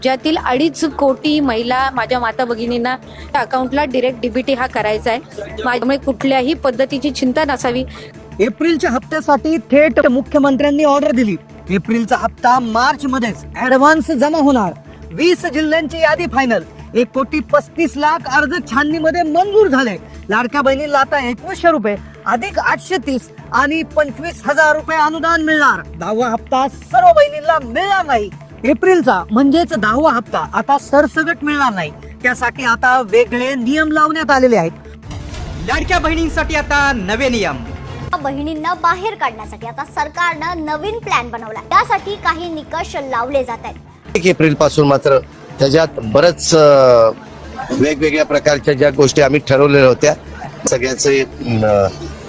राज्यातील अडीच कोटी महिला माझ्या माता भगिनींना त्या अकाउंटला डिरेक्ट डीबीटी हा करायचा आहे. माझ्यामुळे कुठल्याही पद्धतीची चिंता नसावी. एप्रिलच्या हप्त्यासाठी थेट मुख्यमंत्र्यांनी ऑर्डर दिली. एप्रिलचा हप्ता मार्च मध्येच ऍडव्हान्स जमा होणार. वीस जिल्ह्यांची यादी फायनल एक कोटी पस्तीस लाख अर्ज छाननीमध्ये मंजूर झाले. लाडक्या बहिणीला आता एकवीसशे रुपये अधिक आठशे तीस आणि पंचवीस हजार रुपये अनुदान मिळणार. दहावा हप्ता सर्व बहिणींना मिळणार नाही. एप्रिलचा म्हणजेच दहावा हप्ता आता सरसगट मिळणार नाही. त्यासाठी आता वेगळे नियम लावण्यात आलेले आहेत. लाडक्या बहिणींसाठी आता नवे नियम. बहिणींना बाहेर काढण्यासाठी आता सरकारनं नवीन प्लॅन बनवला त्यासाठी काही निकष लावले जात आहेत. एक एप्रिलपासून मात्र त्याच्यात बरंच वेगवेगळ्या प्रकारच्या ज्या गोष्टी आम्ही ठरवलेल्या होत्या सगळ्याचे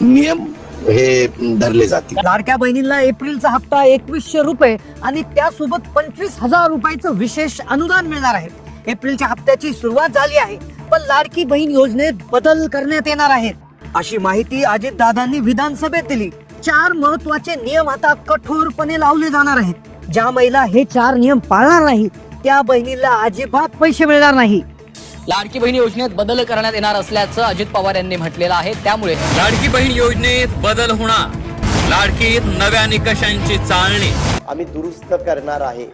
नियम हे धरले जातील. लाडक्या बहिणींना एप्रिलचा हप्ता एकवीसशे रुपये आणि त्यासोबत पंचवीस हजार रुपयाचं विशेष अनुदान मिळणार आहे. एप्रिलच्या हप्त्याची सुरुवात झाली आहे पण लाडकी बहीण योजनेत बदल करण्यात येणार आहेत. अशी माहिती अजित दादांनी विधानसभेत दिली. चार महत्त्वाचे नियम आता कठोरपणे लावले जाणार आहेत. ज्या महिला हे चार नियम पाळणार नाही त्या बहिणीला अजिबात पैसे मिळणार नाही. लाडकी बहीण योजनेत बदल करण्यात येणार असल्याचं अजित पवार यांनी म्हटलेलं आहे. त्यामुळे लाडकी बहीण योजनेत बदल होणार. लाडकीत नव्या निकषांची चालणी. आम्ही दुरुस्त करणार आहे.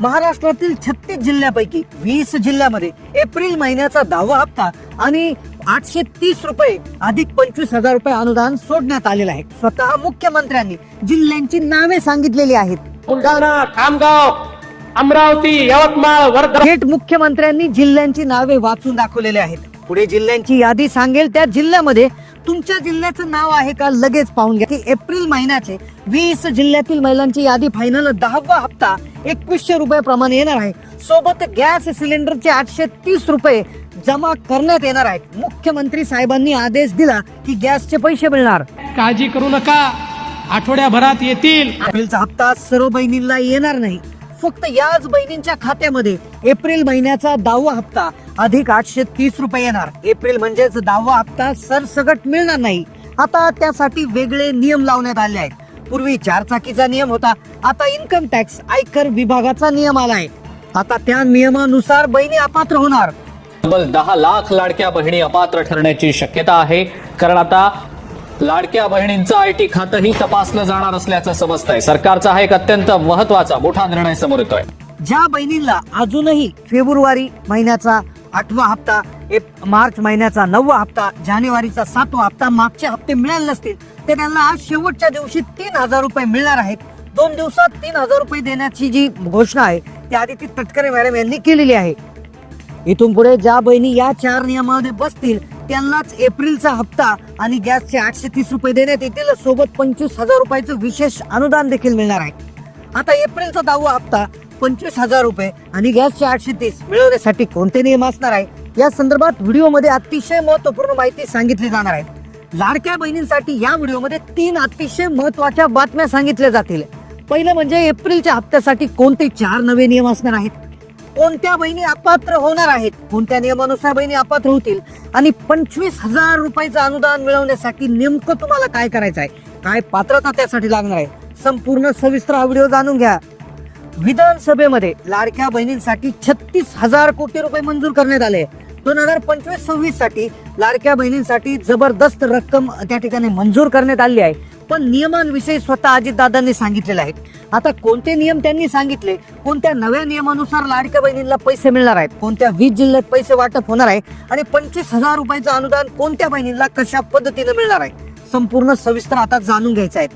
महाराष्ट्रातील छत्तीस जिल्ह्यापैकी वीस जिल्ह्यामध्ये एप्रिल महिन्याचा दहावा हप्ता आणि आठशे तीस रुपये अधिक पंचवीस हजार रुपये अनुदान सोडण्यात आलेलं आहे. स्वतः मुख्यमंत्र्यांनी जिल्ह्यांची नावे सांगितलेली आहेत. बुलढाणा खामगाव अमरावती यवतमाळ वर्धा थेट मुख्यमंत्र्यांनी जिल्ह्यांची नावे वाचून दाखवलेले आहेत. पुढे जिल्ह्यांची यादी सांगेल. त्या जिल्ह्यामध्ये तुमच्या जिल्ह्याचं नाव आहे का लगेच पाहून घ्या. एप्रिल महिन्याचे वीस जिल्ह्यातील महिलांची यादी फायनल दहावा हप्ता एकवीसशे रुपये प्रमाणे येणार आहे. सोबत गॅस सिलेंडरचे आठशे तीस रुपये जमा करण्यात येणार आहेत. मुख्यमंत्री साहेबांनी आदेश दिला की गॅसचे पैसे मिळणार. काळजी करू नका. आठवड्याभरात येतील. एप्रिलचा हप्ता सर्व बहिणींना येणार नाही. फक्त याच बहिणींच्या खात्यामध्ये एप्रिल महिन्याचा दहावा हप्ता अधिक आठशे तीस रुपये येणार. एप्रिल म्हणजेच दहावा हप्ता सरसगट मिळणार नाही. आता त्यासाठी वेगळे नियम लावण्यात आले आहेत. पूर्वी चार चाकीचा नियम होता. आता इन्कम टॅक्स आयकर विभागाचा नियम आलाय आता त्या नियमानुसार बहिणी अपात्र होणार. तब्बल दहा लाख लाडक्या बहिणी अपात्र ठरण्याची शक्यता आहे. कारण आता लाडक्या बहिणींचं आय टी खातंही तपासलं जाणार असल्याचं समजतंय. सरकारचा हा एक अत्यंत महत्त्वाचा मोठा निर्णय समोर येतोय. ज्या बहिणींना अजूनही फेब्रुवारी महिन्याचा आठवा हप्ता मार्च महिन्याचा नववा हप्ता जानेवारीचा सातवा हप्ता मागचे हप्ते मिळाले नसतील तर त्यांना आज शेवटच्या दिवशी तीन हजार रुपये मिळणार आहेत. दोन दिवसात तीन हजार रुपये देण्याची जी घोषणा आहे ती आदिती तटकरे मॅडम यांनी केलेली आहे. इथून पुढे ज्या बहिणी या चार नियमामध्ये बसतील त्यांनाच एप्रिलचा हप्ता आणि गॅसचे आठशे तीस रुपये देण्यात येतील. सोबत पंचवीस हजार रुपयाचं विशेष अनुदान देखील मिळणार आहे. आता एप्रिलचा दहावा हप्ता पंचवीस हजार रुपये आणि गॅसचे आठशे तीस मिळवण्यासाठी कोणते नियम असणार आहे? या संदर्भात व्हिडिओमध्ये अतिशय महत्त्वपूर्ण माहिती सांगितली जाणार आहे. लाडक्या बहिणींसाठी या व्हिडिओमध्ये तीन अतिशय महत्त्वाच्या बातम्या सांगितल्या जातील. पहिलं म्हणजे एप्रिलच्या हप्त्यासाठी कोणते चार नवे नियम असणार आहेत? कोणत्या बहिणी अपात्र होणार आहेत? कोणत्या नियमानुसार बहिणी अपात्र होतील? आणि पंचवीस हजार रुपयाचं अनुदान मिळवण्यासाठी नेमकं तुम्हाला काय करायचं आहे? काय पात्रता त्यासाठी लागणार आहे? संपूर्ण सविस्तर हा व्हिडिओ जाणून घ्या. विधानसभेमध्ये लाडक्या बहिणींसाठी छत्तीस हजार कोटी रुपये मंजूर करण्यात आले. दोन हजार पंचवीस सव्वीससाठी लाडक्या बहिणींसाठी जबरदस्त रक्कम त्या ठिकाणी मंजूर करण्यात आली आहे. पण नियमांविषयी स्वतः अजितदादांनी सांगितलेले आहेत. आता कोणते नियम त्यांनी सांगितले? कोणत्या नव्या नियमानुसार लाडक्या बहिणींना पैसे मिळणार आहेत? कोणत्या वीस जिल्ह्यात पैसे वाटप होणार आहे? आणि पंचवीस हजार रुपयाचं अनुदान कोणत्या बहिणींना कशा पद्धतीने मिळणार आहे? संपूर्ण सविस्तर आता जाणून घ्यायचं आहे.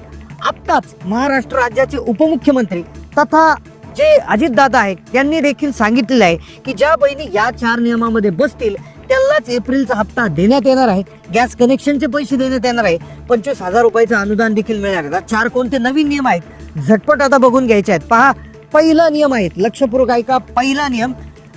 आत्ताच महाराष्ट्र राज्याचे उपमुख्यमंत्री तथा जे अजितदादा आहेत त्यांनी देखील सांगितलेलं आहे की ज्या बहिणी या चार नियमामध्ये बसतील त्यांनाच एप्रिलचा हप्ता देण्यात येणार आहे. गॅस कनेक्शनचे पैसे देण्यात येणार आहे. पंचवीस हजार रुपयाचं अनुदान देखील मिळणार आहे. चार कोणते नवीन नियम आहेत? झटपट आता बघून घ्यायचे आहेत. पहा पहिला नियम आहे. लक्षपूर्वक ऐका. पहिला नियम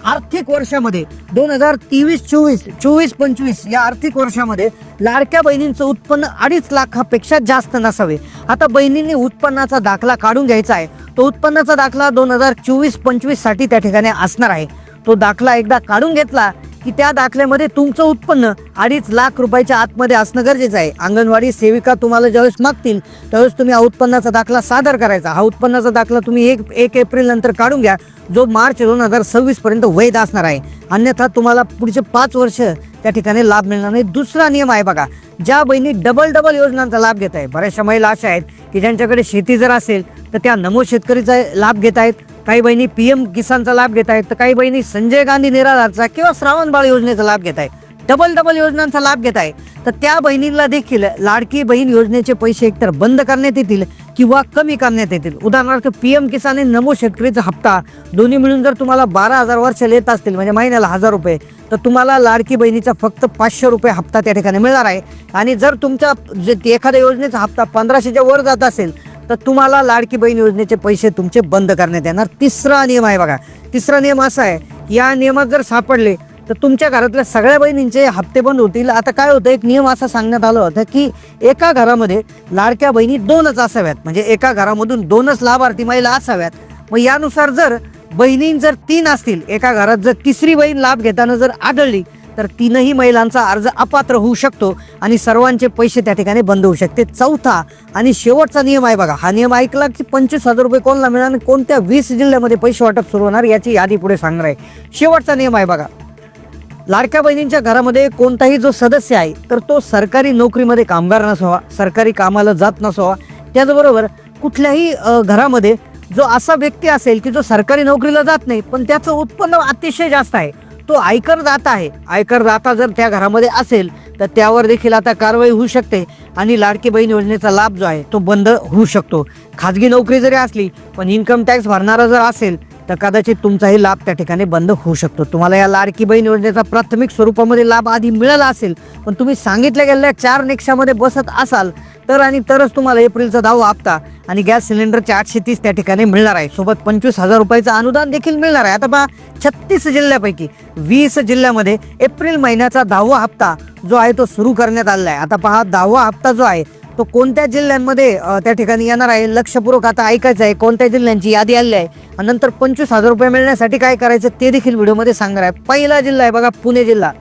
आर्थिक वर्षामध्ये दोन हजार तेवीस चोवीस चोवीस पंचवीस या आर्थिक वर्षामध्ये लाडक्या बहिणींचं उत्पन्न अडीच लाखापेक्षा जास्त नसावे. आता बहिणींनी उत्पन्नाचा दाखला काढून घ्यायचा आहे. तो उत्पन्नाचा दाखला दोन हजार चोवीस पंचवीससाठी त्या ठिकाणी असणार आहे. तो दाखला एकदा काढून घेतला की त्या दाखल्यामध्ये तुमचं उत्पन्न अडीच लाख रुपयाच्या आतमध्ये असणं गरजेचं आहे. अंगणवाडी सेविका तुम्हाला ज्यावेळेस मागतील त्यावेळेस तुम्ही हा उत्पन्नाचा दाखला सादर करायचा. हा उत्पन्नाचा दाखला तुम्ही एक एक एप्रिल नंतर काढून घ्या. जो मार्च दोन हजार सव्वीस पर्यंत वैध असणार आहे. अन्यथा तुम्हाला पुढचे पाच वर्ष त्या ठिकाणी लाभ मिळणार नाही. दुसरा नियम आहे बघा ज्या बहिणी डबल डबल योजनांचा लाभ घेत आहे बऱ्याचशा महिला अशा आहेत की ज्यांच्याकडे शेती जर असेल तर त्या नमो शेतकरीचा लाभ घेत आहेत. काही बहिणी पी एम किसानचा लाभ घेत आहेत तर काही बहिणी संजय गांधी निराधारचा किंवा श्रावण बाळ योजनेचा लाभ घेत आहेत. डबल डबल योजनांचा लाभ घेत आहे. तर त्या बहिणीला देखील लाडकी बहीण योजनेचे पैसे एकतर बंद करण्यात येतील किंवा कमी करण्यात येतील. उदाहरणार्थ पी एम किसान आणि नमो शेतकरीचा हप्ता दोन्ही मिळून जर तुम्हाला बारा हजार वर्षाला येत असतील म्हणजे महिन्याला हजार रुपये तर तुम्हाला लाडकी बहिणीचा फक्त पाचशे रुपये हप्ता त्या ठिकाणी मिळणार आहे. आणि जर तुमचा जे एखाद्या योजनेचा हप्ता पंधराशेच्या वर जात असेल तर तुम्हाला लाडकी बहीण योजनेचे पैसे तुमचे बंद करण्यात येणार. तिसरा नियम आहे बघा. तिसरा नियम असा आहे या नियमात जर सापडले तर तुमच्या घरातल्या सगळ्या बहिणींचे हप्ते बंद होतील. आता काय होतं एक नियम असा सांगण्यात आला होता की एका घरामध्ये लाडक्या बहिणी दोनच असाव्यात. म्हणजे एका घरामधून दोनच लाभार्थी महिला असाव्यात. मग यानुसार जर बहिणी जर तीन असतील एका घरात जर तिसरी बहीण लाभ घेताना जर आढळली तर तीनही महिलांचा अर्ज अपात्र होऊ शकतो आणि सर्वांचे पैसे त्या ठिकाणी बंद होऊ शकते. चौथा आणि शेवटचा नियम आहे बघा हा नियम ऐकला की पंचवीस हजार रुपये कोणाला मिळणार आणि कोणत्या वीस जिल्ह्यामध्ये पैसे वाटप सुरू होणार याची यादी पुढे सांगणार आहे. शेवटचा नियम आहे बघा. लाडक्या बहिणींच्या घरामध्ये कोणताही जो सदस्य आहे तर तो सरकारी नोकरीमध्ये कामगार नसावा सरकारी कामाला जात नसावा. त्याचबरोबर कुठल्याही घरामध्ये जो असा व्यक्ती असेल की जो सरकारी नोकरीला जात नाही पण त्याचं उत्पन्न अतिशय जास्त आहे. तो आयकर दाता आहे. आयकर दाता जर त्या घरामध्ये असेल तर त्यावर देखील आता कारवाई होऊ शकते आणि लाडकी बहीण योजनेचा लाभ जो आहे तो बंद होऊ शकतो. खाजगी नोकरी जरी असली पण इन्कम टॅक्स भरणारा जर असेल तर कदाचित तुमचाही लाभ त्या ठिकाणी बंद होऊ शकतो. तुम्हाला या लाडकी बहीण योजनेचा प्राथमिक स्वरूपामध्ये लाभ आधी मिळाला असेल पण तुम्ही सांगितल्या गेलेल्या चार निकषामध्ये बसत असाल तर आणि तरच तुम्हाला एप्रिलचा दहावा हप्ता आणि गॅस सिलेंडरचे आठशे तीस त्या ठिकाणी मिळणार आहे. सोबत पंचवीस हजार रुपयाचं अनुदान देखील मिळणार आहे. आता पहा छत्तीस जिल्ह्यापैकी वीस जिल्ह्यामध्ये एप्रिल महिन्याचा दहावा हप्ता जो आहे तो सुरू करण्यात आलेला आहे. आता पहा दहावा हप्ता जो आहे तो कोणत्या जिल्ह्यांमध्ये त्या ठिकाणी येणार आहे? लक्षपूर्वक आता ऐकायचं आहे कोणत्या जिल्ह्यांची यादी आली आहे? नंतर पंचवीस हजार रुपये मिळण्यासाठी काय करायचं ते देखील व्हिडिओमध्ये सांगणार आहे. पहिला जिल्हा आहे बघा पुणे जिल्हा.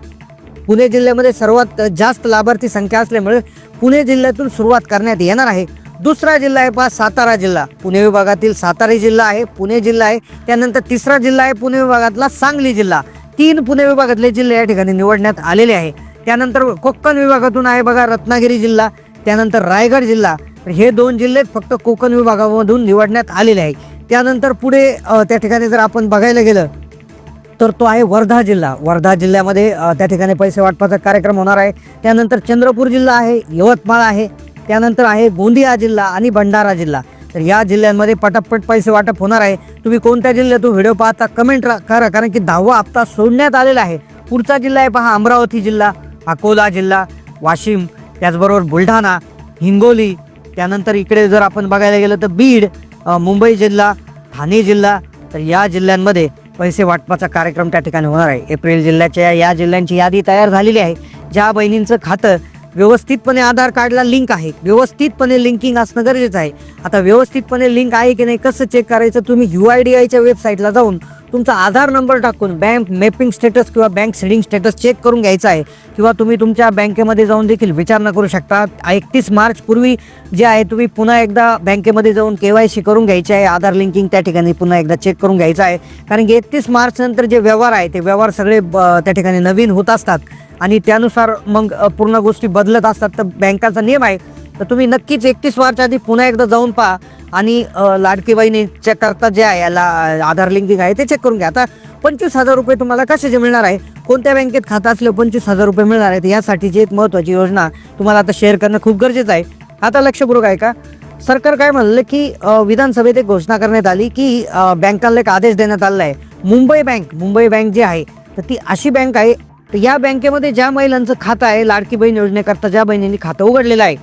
पुणे जिल्ह्यामध्ये सर्वात जास्त लाभार्थी संख्या असल्यामुळे पुणे जिल्ह्यातून सुरुवात करण्यात येणार आहे. दुसरा जिल्हा आहे पहा सातारा जिल्हा. पुणे विभागातील सातारा जिल्हा आहे पुणे जिल्हा आहे. त्यानंतर तिसरा जिल्हा आहे पुणे विभागातला सांगली जिल्हा. तीन पुणे विभागातले जिल्हे या ठिकाणी निवडण्यात आलेले आहे. त्यानंतर कोकण विभागातून आहे बघा रत्नागिरी जिल्हा. त्यानंतर रायगड जिल्हा. तर हे दोन जिल्हे फक्त कोकण विभागामधून निवडण्यात आलेले आहे त्यानंतर पुढे त्या ठिकाणी जर आपण बघायला गेलं तर तो आहे वर्धा जिल्हा. वर्धा जिल्ह्यामध्ये त्या ठिकाणी पैसे वाटपाचा कार्यक्रम होणार आहे. त्यानंतर चंद्रपूर जिल्हा आहे यवतमाळ आहे. त्यानंतर आहे गोंदिया जिल्हा आणि भंडारा जिल्हा. तर या जिल्ह्यांमध्ये पटापट पैसे वाटप होणार आहे. तुम्ही कोणत्या जिल्ह्यातून व्हिडिओ पाहता कमेंट करा. कारण की दहावा हप्ता सोडण्यात आलेला आहे. पुढचा जिल्हा आहे पहा अमरावती जिल्हा अकोला जिल्हा वाशिम त्याचबरोबर बुलढाणा हिंगोली त्यानंतर इकडे जर आपण बघायला गेलं तर बीड मुंबई जिल्हा ठाणे जिल्हा तर या जिल्ह्यांमध्ये पैसे वाटपाचा कार्यक्रम त्या ठिकाणी होणार आहे. एप्रिल जिल्ह्याच्या या जिल्ह्यांची यादी तयार झालेली आहे. ज्या बहिणींचं खातं व्यवस्थितपणे आधार कार्डला लिंक आहे. व्यवस्थितपणे लिंकिंग असणं गरजेचं आहे. आता व्यवस्थितपणे लिंक आहे की नाही कसं चेक करायचं तुम्ही यू आय डी आयच्या वेबसाईटला जाऊन तुमचा आधार नंबर टाकून बँक मॅपिंग स्टेटस किंवा बँक सिडिंग स्टेटस चेक करून घ्यायचा आहे. किंवा तुम्ही तुमच्या बँकेमध्ये जाऊन देखील विचारणा करू शकता. एकतीस मार्चपूर्वी जे आहे तुम्ही पुन्हा एकदा बँकेमध्ये जाऊन के वाय सी करून घ्यायची आहे. आधार लिंकिंग त्या ठिकाणी पुन्हा एकदा चेक करून घ्यायचा आहे. कारण की एकतीस मार्चनंतर जे व्यवहार आहे ते व्यवहार सगळे ब- त्या ठिकाणी नवीन होत असतात. आणि त्यानुसार मग पूर्ण गोष्टी बदलत असतात. तर बँकाचा नियम आहे तर तुम्ही नक्कीच एकतीस मार्च आधी पुन्हा एकदा जाऊन पहा आणि अ, लाडकी बहिणीच्या करता जे आहे याला आधार लिंकिंग आहे ते चेक करून घ्या. आता पंचवीस हजार रुपये तुम्हाला कशाचे मिळणार आहे? कोणत्या बँकेत खातं असलं पंचवीस हजार रुपये मिळणार आहेत यासाठीची एक महत्त्वाची योजना तुम्हाला आता शेअर करणं खूप गरजेचं आहे. आता लक्षपूर्वक आहे का सरकार काय म्हणलं की विधानसभेत एक घोषणा करण्यात आली की बँकांना एक आदेश देण्यात आलेला आहे. मुंबई बँक मुंबई बँक जी आहे तर ती अशी बँक आहे तर या बँकेमध्ये ज्या महिलांचं खातं आहे लाडकी बहीण योजनेकरता ज्या बहिणींनी खातं उघडलेलं आहे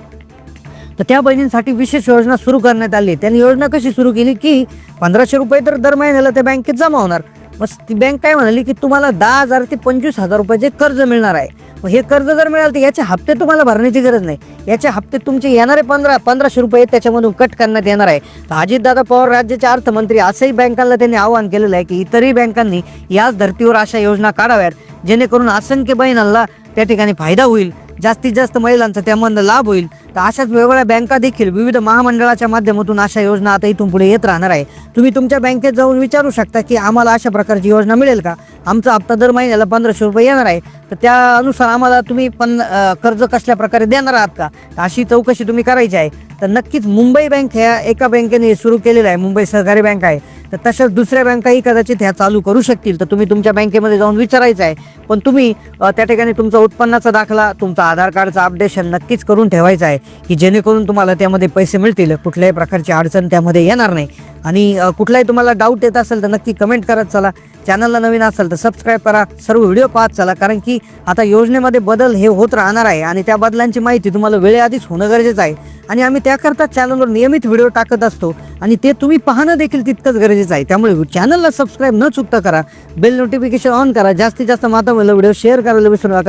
तर त्या बहिणींसाठी विशेष योजना सुरू करण्यात आली. त्यांनी योजना कशी सुरू केली की पंधराशे रुपये तर दर महिन्याला त्या बँकेत जमा होणार. मग ती बँक काय म्हणाली की तुम्हाला दहा हजार ते पंचवीस हजार रुपयाचे कर्ज मिळणार आहे. मग हे कर्ज जर मिळालं तर याचे हप्ते तुम्हाला भरण्याची गरज नाही. याचे हप्ते तुमचे येणारे पंधरा पंधराशे रुपये त्याच्यामधून कट करण्यात येणार आहे. तर अजितदादा पवार राज्याचे अर्थमंत्री असंही बँकांना त्यांनी आवाहन केलेलं आहे की इतरही बँकांनी याच धर्तीवर अशा योजना काढाव्यात जेणेकरून असंख्य बहिणांना त्या ठिकाणी फायदा होईल. जास्तीत जास्त महिलांचा त्यामधनं लाभ होईल. तर अशाच वेगवेगळ्या बँका देखील विविध महामंडळाच्या माध्यमातून अशा योजना आता इथून पुढे येत राहणार आहे. तुम्ही तुमच्या बँकेत जाऊन विचारू शकता की आम्हाला अशा प्रकारची योजना मिळेल का? आमचा हप्ता दर महिन्याला पंधराशे रुपये येणार आहे. तर त्यानुसार आम्हाला तुम्ही पण कर्ज कसल्या प्रकारे देणार आहात का? अशी चौकशी तुम्ही करायची आहे. तर नक्कीच मुंबई बँक ह्या एका बँकेने सुरू केलेलं आहे. मुंबई सहकारी बँक आहे. तर तशाच दुसऱ्या बँकाही कदाचित ह्या चालू करू शकतील. तर तुम्ही तुमच्या बँकेमध्ये जाऊन विचारायचं आहे. पण तुम्ही त्या ठिकाणी तुमचा उत्पन्नाचा दाखला तुमचा आधार कार्डचा अपडेशन नक्कीच करून ठेवायचं आहे की जेणेकरून तुम्हाला त्यामध्ये पैसे मिळतील. कुठल्याही प्रकारची अडचण त्यामध्ये येणार नाही. आणि कुठलाही तुम्हाला डाऊट येत असेल तर नक्की कमेंट करत चला. चॅनलला नवीन असेल तर सबस्क्राईब करा. सर्व व्हिडिओ पाहत चला. कारण की आता योजनेमध्ये बदल हे होत राहणार आहे आणि त्या बदलांची माहिती तुम्हाला वेळेआधीच होणं गरजेचं आहे. आणि आम्ही त्याकरता चॅनलवर नियमित व्हिडिओ टाकत असतो. आणि ते तुम्ही पाहणं देखील तितकंच गरजेचं आहे त्यामुळे चॅनलला सबस्क्राईब न चुकता करा. बेल नोटिफिकेशन ऑन करा. जास्तीत जास्त माता व्हिडिओ शेअर करायला विसरू नका.